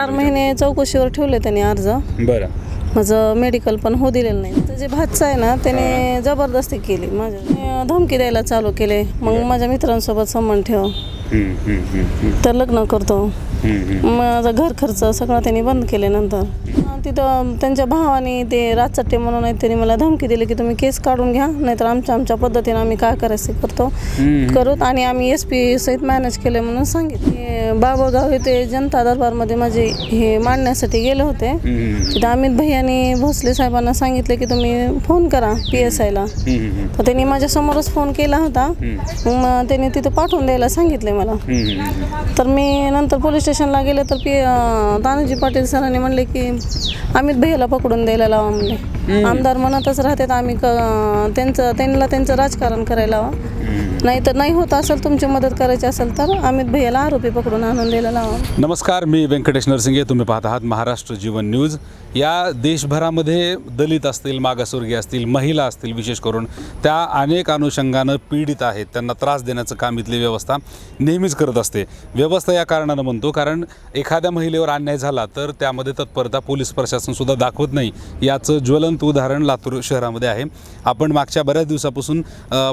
चार महिने चौकशीवर ठेवले त्यांनी अर्ज. बरं. माझं मेडिकल पण होऊ दिलेलं नाही. तर जे भातचं आहे ना त्याने जबरदस्ती केली. माझ्या धमकी द्यायला चालू केले. मग माझ्या मित्रांसोबत संबंध ठेव तर लग्न करतो. माझं घर खर्च सगळं त्यांनी बंद केले नंतर. तिथं त्यांच्या भावाने ते राजचट्टे म्हणून आहेत त्यांनी मला धमकी दिली की तुम्ही केस काढून घ्या नाहीतर आमच्या आमच्या पद्धतीने आम्ही काय करायचं करतो. करूत आणि आम्ही एस पी सहित मॅनेज केले म्हणून सांगितले. बाबळगाव येथे जनता दरबारमध्ये माझे हे मांडण्यासाठी गेले होते. तिथं अमित भैयानी भोसले साहेबांना सांगितले की तुम्ही फोन करा पी एस आयला तर त्यांनी माझ्यासमोरच फोन केला होता. मग त्यांनी तिथं पाठवून द्यायला सांगितले मला. तर मी नंतर पोलीस स्टेशनला गेले तर पी तानाजी पाटील सरांनी म्हणले की अमित भैयाला पकडून द्यायला लावा म्हणले. आमदार म्हणतच राहतात आम्ही त्यांचं त्यांना त्यांचं राजकारण करायला लावा. नाही तर नाही होत असेल तुमची मदत करायची असेल तर अमित भैयाला आरोपी पकडून आणून द्यायला लावा नमस्कार मी व्यंकटेश नरसिंगे. तुम्ही पाहत आहात महाराष्ट्र जीवन न्यूज. या देशभरामध्ये दलित असतील मागासवर्गीय असतील महिला असतील विशेष करून त्या अनेक अनुषंगानं पीडित आहेत. त्यांना त्रास देण्याचं काम इथली व्यवस्था नेहमीच करत असते. व्यवस्था या कारणानं म्हणतो कारण एखाद्या महिलेवर अन्याय झाला तर त्यामध्ये तत्परता पोलीस प्रशासनसुद्धा दाखवत नाही. याचं ज्वलंत उदाहरण लातूर शहरामध्ये आहे. आपण मागच्या बऱ्याच दिवसापासून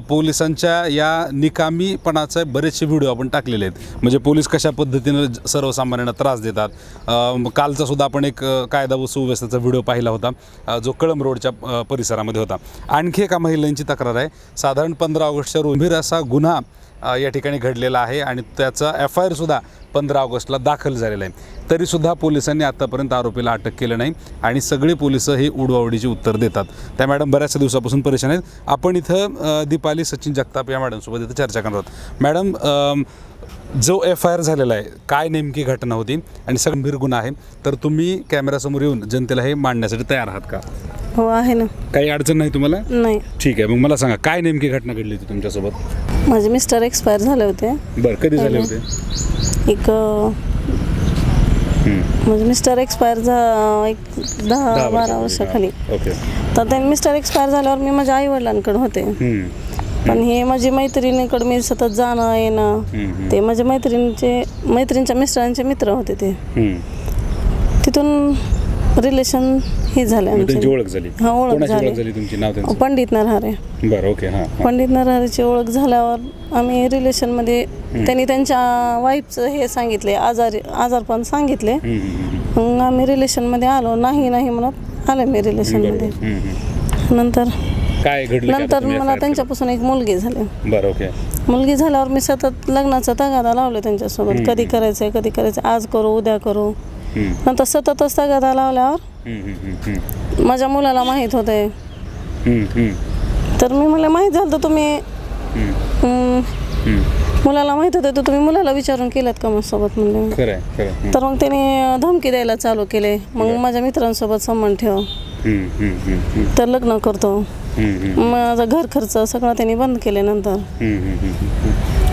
पोलिसांच्या या निकामीपणाचे बरेचसे व्हिडिओ आपण टाकलेले आहेत. म्हणजे पोलीस कशा पद्धतीनं सर्वसामान्यांना त्रास देतात? कालचा सुद्धा आपण एक कायदा व सुव्यवस्थेचा व्हिडिओ पाहिला होता. जो कळम रोडच्या परिसरामध्ये होता. आणखी एका महिलांची तक्रार आहे. साधारण पंधरा ऑगस्टच्या रोजी असा गुन्हा या ठिकाणी घडलेला आहे आणि त्याचा एफ आय आरसुद्धा पंधरा ऑगस्टला दाखल झालेला आहे. तरीसुद्धा पोलिसांनी आत्तापर्यंत आरोपीला अटक केलं नाही आणि सगळे पोलिसं ही उडवाउडीची उत्तर देतात. त्या मॅडम बऱ्याचशा दिवसापासून परेशान आहेत. आपण इथं दीपाली सचिन जगताप या मॅडमसोबत इथं चर्चा करणार आहोत. मॅडम जो एफ आय आर झालेला आहे काय नेमकी घटना होती आणि सगळं गंभीर गुन्हा आहे तर तुम्ही कॅमेऱ्यासमोर येऊन जनतेला हे मांडण्यासाठी तयार आहात का? हो आहे ना. काही अडचण नाही तुम्हाला? नाही. ठीक आहे मग मला सांगा काय नेमकी घटना घडली होती तुमच्यासोबत? माझे मिस्टर एक्सपायर झाले होते. बरं कधी झाले होते? एक अं, म्हणजे मिस्टर एक्सपायर झा एक दहा बारा वर्षाखाली. ओके. तर त्यांनी मिस्टर एक्सपायर झाल्यावर मी माझ्या आई वडिलांकडे होते. हम्म. पण हे माझी मैत्रिणीकडे मी सतत जाणं येणं हम्म. ते माझ्या मैत्रिणीचे मैत्रिणीच्या मिस्टरांचे मित्र होते ते. हम्म. तिथून रिलेशन हे झाले मग त्यांची आमचे. ओळख झाली. हा, ओळख कोणाची झाली. ओळख झाली. तुमची? नाव त्यांचं? पंडित नरहारे. बरं ओके हां हां. पंडित नरहारेची ओळख झाल्यावर आम्ही रिलेशनमध्ये त्यांनी त्यांच्या वाईफचं हे सांगितले आजारी आजारपण सांगितले. हम्म, हम्म, हम्म. मग आम्ही रिलेशनमध्ये आलो. नाही नाही म्हणत आले मी रिलेशनमध्ये बरोबर. हम्म, हम्म. नंतर काय घडलं काय नंतर तुम्ही मला FIR त्यांच्यापासून एक मुलगी झाली? बरं ओके. मुलगी झाल्यावर मी सतत लग्नाचा तगादा लावले त्यांच्यासोबत. कधी करायचंय कधी करायचं आज करू उद्या करू. नंतर सततच तगादा लावल्यावर. माझ्या मुलाला माहीत होते. तर मी मला माहीत झालं तर तुम्ही. मुलाला माहीत होते तर तुम्ही मुलाला विचारून केलं का माझ्यासोबत म्हणले. तर मग त्याने धमकी द्यायला चालू केले. मग माझ्या मित्रांसोबत संबंध ठेव तर लग्न करतो. माझा घर खर्च सगळं त्यांनी बंद केले नंतर.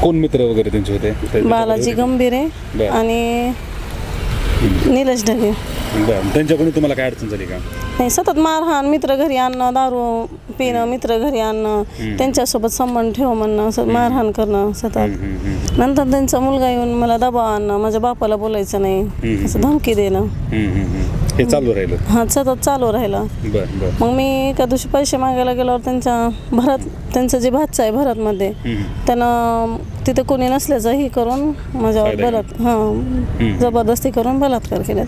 कोण मित्र वगैरे त्यांचे होते? बालाजी? गंभीरे. आणि निलेश ढगे. बरं. त्यांच्याकडून तुम्हाला काय अडचण झाली का? नाही सतत मारहाण मित्र घरी आणणं दारू पिणं मित्र घरी आणणं त्यांच्यासोबत संबंध ठेव म्हणणं असं मारहाण करणं सतत. नंतर त्यांचा मुलगा येऊन मला दबाव आणणं माझ्या बापाला बोलायचं नाही असं धमकी देणं. हे चालू राहिलं. हा सतत चालू राहिलं. मग मी एका दिवशी पैसे मागायला गेल्यावर त्यांच्या भरत त्यांचं जे भातचं आहे भरतमध्ये. त्यानं तिथे कोणी नसल्याचं हे करून माझ्यावर बलात् हां जबरदस्ती करून बलात्कार केला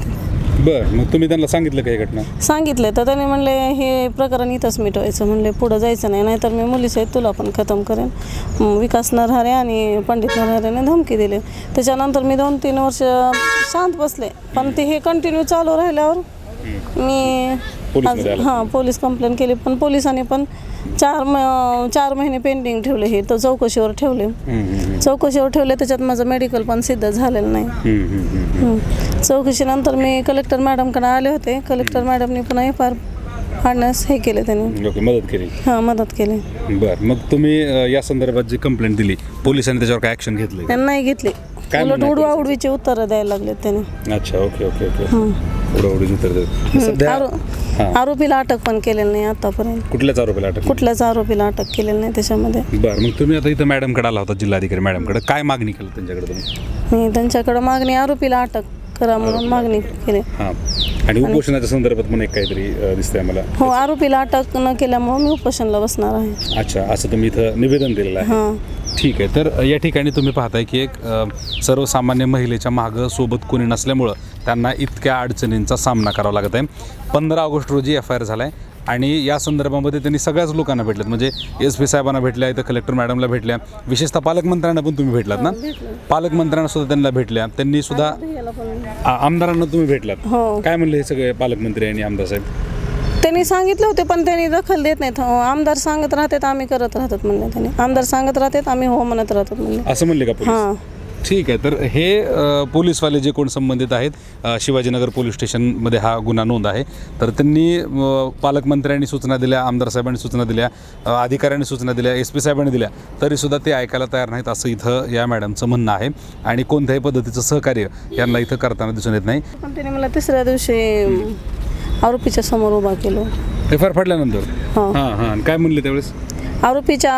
बरं मग तुम्ही त्यांना सांगितलं का ही घटना? सांगितले. तर त्याने म्हणले हे प्रकरण इथंच मिटवायचं. म्हणले पुढं जायचं नाही नाहीतर मी मुलीसहित तुला पण खतम करेन. विकास नरहारे आणि पंडित नरहारेने धमकी दिली. त्याच्यानंतर मी दोन तीन वर्ष शांत बसले. पण ते हे कंटिन्यू चालू राहिल्यावर मी आला. हां पोलीस कंप्लेंट केली. पण पोलिसांनी पण चार म चार महिने पेंडिंग ठेवले हे तर चौकशीवर ठेवले. चौकशीवर ठेवले त्याच्यात माझं मेडिकल पण सिद्ध झालेलं नाही. हं. चौकशीनंतर मी कलेक्टर मॅडमकडे आले होते. कलेक्टर मॅडमनी पुन्हा एफ आर फाडण्यास हे केले त्यांनी. ओके मदत केली. हां मदत केली. बरं मग तुम्ही अ, या संदर्भात जी कंप्लेंट दिली पोलिसांनी त्याच्यावर काय ऍक्शन घेतली? त्यांनी नाही घेतली. काय उलट आहे उडवा उडवीचे उत्तरं द्यायला लागले त्यांनी. अच्छा ओके ओके ओके सध्या आरो- हां. आरोपीला अटक पण केलेली नाही आतापर्यंत. कुठल्याच आरोपीला अटक कुठल्याच आरोपीला अटक केलेली नाही त्याच्यामध्ये. बरं मग तुम्ही आता इथं मॅडमकडे आला होता जिल्हाधिकारी मॅडमकडे. काय मागणी केली त्यांच्याकडे तुम्ही? मी त्यांच्याकडे मागणी आरोपीला अटक करा म्हणून मागणी केली. हां. आणि उपोषणाच्या संदर्भात पण एक काहीतरी अ, दिसतंय मला. हो आरोपीला अटक न केल्यामुळं मी उपोषणला बसणार आहे. अच्छा असं तुम्ही इथं निवेदन दिलेलं आहे. हां. ठीक आहे. तर या ठिकाणी तुम्ही पाहताय की एक सर्वसामान्य महिलेच्या मागं सोबत कोणी नसल्यामुळं त्यांना इतक्या अडचणींचा सामना करावा लागत आहे. पंधरा ऑगस्ट रोजी एफ आय आर झाला आहे आणि या संदर्भामध्ये त्यांनी सगळ्याच लोकांना भेटल्यात. म्हणजे एस पी साहेबांना भेटल्या इथं कलेक्टर मॅडमला भेटल्या विशेषतः पालकमंत्र्यांना पण तुम्ही भेटलात ना? पालकमंत्र्यांना सुद्धा त्यांना भेटल्या. त्यांनी सुद्धा आमदारांना तुम्ही भेटलात. हो. काय म्हणले हे सगळे पालकमंत्री आणि आमदार साहेब? त्यांनी सांगितलं होते पण त्यांनी दखल देत नाहीत. आमदार सांगत राहतात आम्ही करत राहतात म्हणले त्यांनी. आमदार सांगत राहतात आम्ही हो म्हणत राहतात म्हणले. असं म्हणले का पोलीस? हां. ठीक आहे तर हे अ, पोलीसवाले जे कोण संबंधित आहेत अ, शिवाजीनगर पोलीस स्टेशनमध्ये हा गुन्हा नोंद आहे. तर त्यांनी अ, पालकमंत्र्यांनी सूचना दिल्या आमदार साहेबांनी सूचना दिल्या अ, अधिकाऱ्यांनी सूचना दिल्या एस पी साहेबांनी दिल्या तरीसुद्धा ते ऐकायला तयार नाहीत असं इथं या मॅडमचं म्हणणं आहे. आणि कोणत्याही पद्धतीचं सहकार्य यांना इथं करताना दिसून येत नाही. पण त्यांनी मला तिसऱ्या दिवशी आरोपीच्या समोर उभा केलं. एफ आर फाडल्यानंतर? हां. हां हां. काय म्हणले त्यावेळेस? आरोपीच्या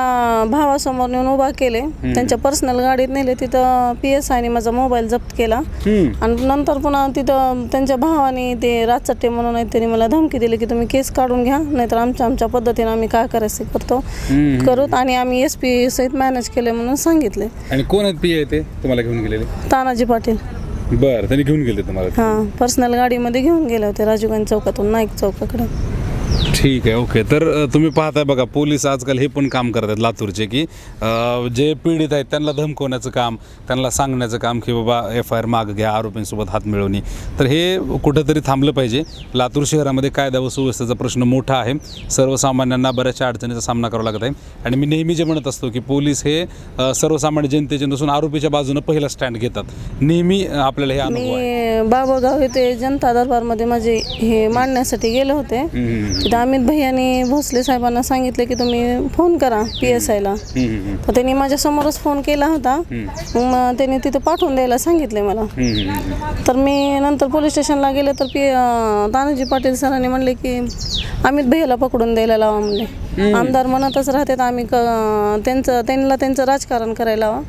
भावासमोर नेऊन उभा केले. त्यांच्या पर्सनल गाडीत नेले. तिथं पी एस आयने माझा मोबाईल जप्त केला. हम्म. आणि नंतर पुन्हा तिथं त्यांच्या भावाने ते राजचट्टे म्हणून आहेत त्यांनी मला धमकी दिली की तुम्ही केस काढून घ्या नाहीतर आमच्या आमच्या पद्धतीने आम्ही काय करायचं ते करतो. हम्म. करूत आणि आम्ही एस पी सहित मॅनेज केले म्हणून सांगितले. आणि कोण आहेत पी आहे ते? तुम्हाला घेऊन गेलेले? तानाजी पाटील. बरं त्यांनी घेऊन गेले तुम्हाला हां पर्सनल गाडीमध्ये घेऊन गेले होते राजीव गांधी चौकातून नाईक चौकाकडे. ठीक आहे ओके. तर तुम्ही पाहताय बघा पोलीस आजकाल हे पण काम करत आहेत लातूरचे की जे पीडित आहेत त्यांना धमकवण्याचं काम त्यांना सांगण्याचं काम की बाबा एफ आय आर माग घ्या आरोपींसोबत हात मिळवणी. तर हे कुठंतरी थांबलं पाहिजे. लातूर शहरामध्ये कायदा व सुव्यवस्थेचा प्रश्न मोठा आहे. सर्वसामान्यांना बऱ्याचशा अडचणीचा सामना करावा लागत आहे. आणि मी नेहमी जे म्हणत असतो की पोलीस हे सर्वसामान्य जनतेचे नसून आरोपीच्या बाजूनं पहिला स्टँड घेतात. नेहमी आपल्याला हे अनुभव बाबळगाव येथे जनता दरबारमध्ये माझे हे मांडण्यासाठी गेले होते. अमित भैयानी भोसले साहेबांना सांगितले की तुम्ही फोन करा पी एस आयला तर त्यांनी माझ्यासमोरच फोन केला होता. मग त्यांनी तिथं पाठवून द्यायला सांगितले मला. तर मी नंतर पोलीस स्टेशनला गेले तर पी तानाजी पाटील सरांनी म्हणले की अमित भैयाला पकडून द्यायला लावा म्हणले. आमदार म्हणतच राहतात आम्ही त्यांचं त्यांना त्यांचं राजकारण करायला लावा.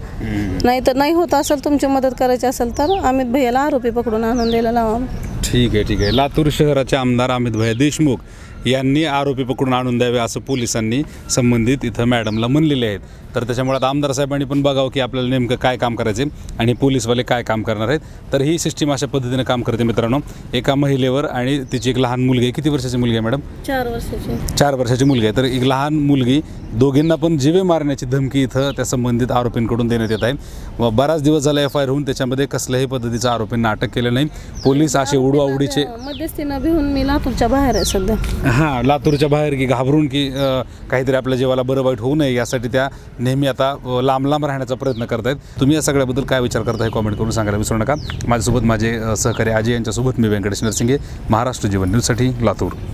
नाही तर नाही होत असेल तुमची मदत करायची असेल तर अमित भैयाला आरोपी पकडून आणून द्यायला लावा. ठीक आहे ठीक आहे. लातूर शहराचे आमदार अमित भैया देशमुख यांनी आरोपी पकडून आणून द्यावे असं पोलिसांनी संबंधित इथं मॅडमला म्हणलेले आहेत. तर त्याच्यामुळे आता आमदार साहेबांनी पण बघावं की आपल्याला नेमकं काय काम करायचे आणि पोलीसवाले काय काम करणार आहेत. तर ही सिस्टीम अशा पद्धतीने काम करते मित्रांनो. एका महिलेवर आणि तिची एक लहान मुलगी आहे. किती वर्षाची मुलगी आहे मॅडम? चार वर्षाची. चार वर्षाची मुलगी आहे. तर एक लहान मुलगी दोघींना पण जीवे मारण्याची धमकी इथं त्या संबंधित आरोपींकडून देण्यात येत आहे. व बराच दिवस झाला एफ आय आर होऊन त्याच्यामध्ये कसल्याही पद्धतीचं आरोपींना अटक केलं नाही. पोलीस असे उडवाउडीचे मध्यस्थीनं भिवून मी लातूरच्या बाहेर आहे सध्या. हां लातूरच्या बाहेर की घाबरून की काहीतरी आपल्या जीवाला बरं वाईट होऊ नये यासाठी त्या नेहमी आता लांब लांब राहण्याचा प्रयत्न करत आहेत तुम्ही या सगळ्याबद्दल काय विचार करता हे कॉमेंट करून सांगायला विसरू नका. माझ्यासोबत माझे सहकारी अजय यांच्यासोबत मी व्यंकटेश नरसिंगे महाराष्ट्र जीवन न्यूजसाठी लातूर.